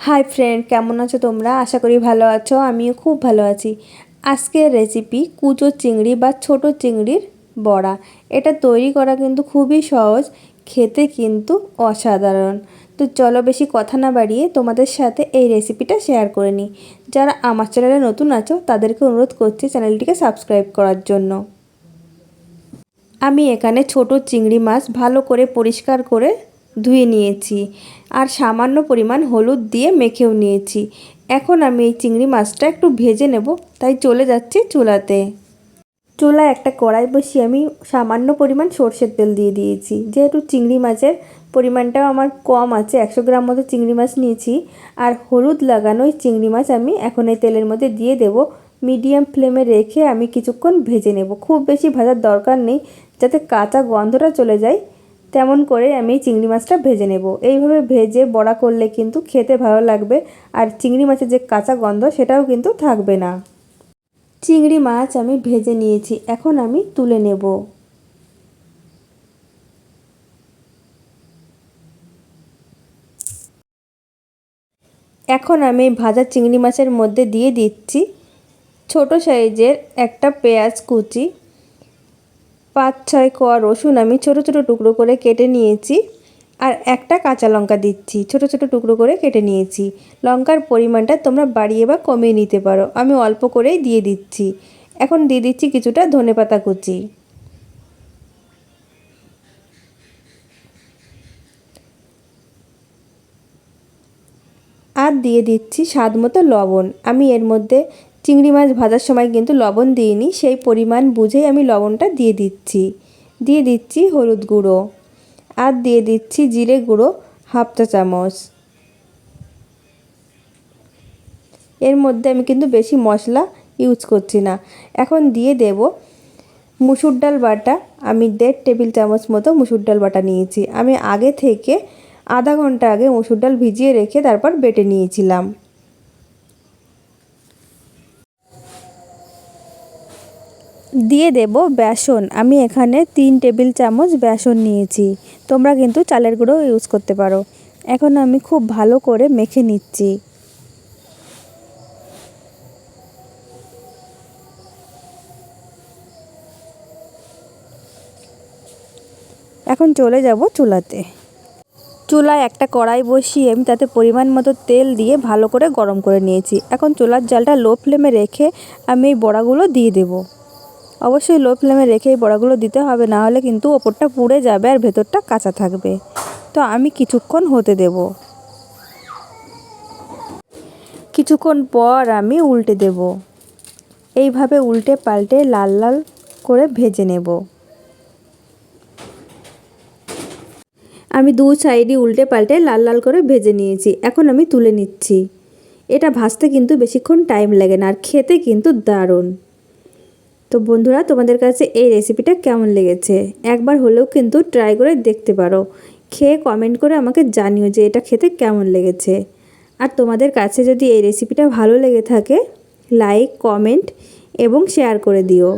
Hi friend, কেমন আছো তোমরা? আশা করি ভালো আছো, আমিও খুব ভালো আছি। আজকের রেসিপি কুচো চিংড়ি বা ছোট চিংড়ির বড়া। এটা তৈরি করা কিন্তু খুবই সহজ, খেতে কিন্তু অসাধারণ। তো চলো বেশি কথা না বাড়িয়ে তোমাদের সাথে এই রেসিপিটা শেয়ার করে নিই। যারা আমার চ্যানেলে নতুন আছো, তাদেরকে অনুরোধ করছি চ্যানেলটিকে সাবস্ক্রাইব করার জন্য। আমি এখানে ছোট চিংড়ি মাছ ভালো করে পরিষ্কার করে ধুয়ে নিয়েছি। আর সামান্য পরিমাণ হলুদ দিয়ে মেখেও নিয়েছি। এখন আমি এই চিংড়ি মাছটা একটু ভেজে নেব, তাই চলে যাচ্ছি চুলাতে। চুলায় একটা কড়াই বসিয়ে আমি সামান্য পরিমাণ সর্ষের তেল দিয়ে দিয়েছি। যেহেতু চিংড়ি মাছের পরিমাণটাও আমার কম আছে, একশো গ্রাম মতো চিংড়ি মাছ নিয়েছি। আর হলুদ লাগানো চিংড়ি মাছ আমি এখন এই তেলের মধ্যে দিয়ে দেব। মিডিয়াম ফ্লেমে রেখে আমি কিছুক্ষণ ভেজে নেব। খুব বেশি ভাজার দরকার নেই, যাতে কাঁচা গন্ধটা চলে যায়। তেমন করে আমি চিংড়ি মাছটা ভেজে নেব। এইভাবে ভেজে বড়া করলে কিন্তু খেতে ভালো লাগবে আর চিংড়ি মাছের যে কাঁচা গন্ধ সেটাও কিন্তু থাকবে না। চিংড়ি মাছ আমি ভেজে নিয়েছি, এখন আমি তুলে নেব। এখন আমি ভাজা চিংড়ি মাছের মধ্যে দিয়ে দিচ্ছি ছোট সাইজের একটা পেঁয়াজ কুচি পাঁচ, ছয় কোয়া রসুন আমি ছোট ছোট টুকরো করে কেটে নিয়েছি আর একটা কাঁচা লঙ্কা দিচ্ছি, ছোট ছোট টুকরো করে কেটে নিয়েছি। লঙ্কার পরিমাণটা তোমরা বাড়িয়ে বা কমিয়ে নিতে পারো, আমি অল্প করেই দিয়ে দিচ্ছি। এখন দিয়ে দিচ্ছি কিছুটা ধনে পাতা কুচি। আর দিয়ে দিচ্ছি স্বাদ মতো লবণ, আমি এর মধ্যে চিংড়ি মাছ ভাজার সময় কিন্তু লবণ দিইনি, সেই পরিমাণ বুঝেই আমি লবণটা দিয়ে দিচ্ছি। দিয়ে দিচ্ছি হলুদ গুঁড়ো আর দিয়ে দিচ্ছি জিরে গুঁড়ো হাফ চা চামচ। এর মধ্যে আমি কিন্তু বেশি মশলা ইউজ করছি না। এখন দিয়ে দেব মুসুর ডাল বাটা। আমি দেড় টেবিল চামচ মতো মুসুর ডাল বাটা নিয়েছি। আমি আগে থেকে আধা ঘণ্টা আগে মুসুর ডাল ভিজিয়ে রেখে তারপর বেটে নিয়েছিলাম। দিয়ে দেব বেসন। আমি এখানে তিন টেবিল চামচ বেসন নিয়েছি। তোমরা কিন্তু চালের গুঁড়ো ইউজ করতে পারো। এখন আমি খুব ভালো করে মেখে নিচ্ছি। এখন চলে যাব চুলাতে। চুলায় একটা কড়াই বসিয়ে আমি তাতে পরিমাণ মতো তেল দিয়ে ভালো করে গরম করে নিয়েছি। এখন চুলার জালটা লো ফ্লেমে রেখে আমি এই বড়াগুলো দিয়ে দেবো। অবশ্যই লো ফ্লেমে রেখে এই বড়াগুলো দিতে হবে, না হলে কিন্তু ওপরটা পুড়ে যাবে আর ভেতরটা কাঁচা থাকবে। তো আমি কিছুক্ষণ হতে দেব। কিছুক্ষণ পর আমি উল্টে দেব। এইভাবে উল্টে পাল্টে লাল লাল করে ভেজে নেব। আমি দু সাইডই উল্টে পাল্টে লাল লাল করে ভেজে নিয়েছি, এখন আমি তুলে নিচ্ছি। এটা ভাজতে কিন্তু বেশিক্ষণ টাইম লাগে না, আর খেতে কিন্তু দারুণ। তো বন্ধুরা, তোমাদের কাছে এই রেসিপিটা কেমন লেগেছে? একবার হলেও কিন্তু ট্রাই করে দেখতে পারো। খেয়ে কমেন্ট করে আমাকে জানিও যে এটা খেতে কেমন লেগেছে। আর তোমাদের কাছে যদি এই রেসিপিটা ভালো লেগে থাকে লাইক কমেন্ট এবং শেয়ার করে দিও।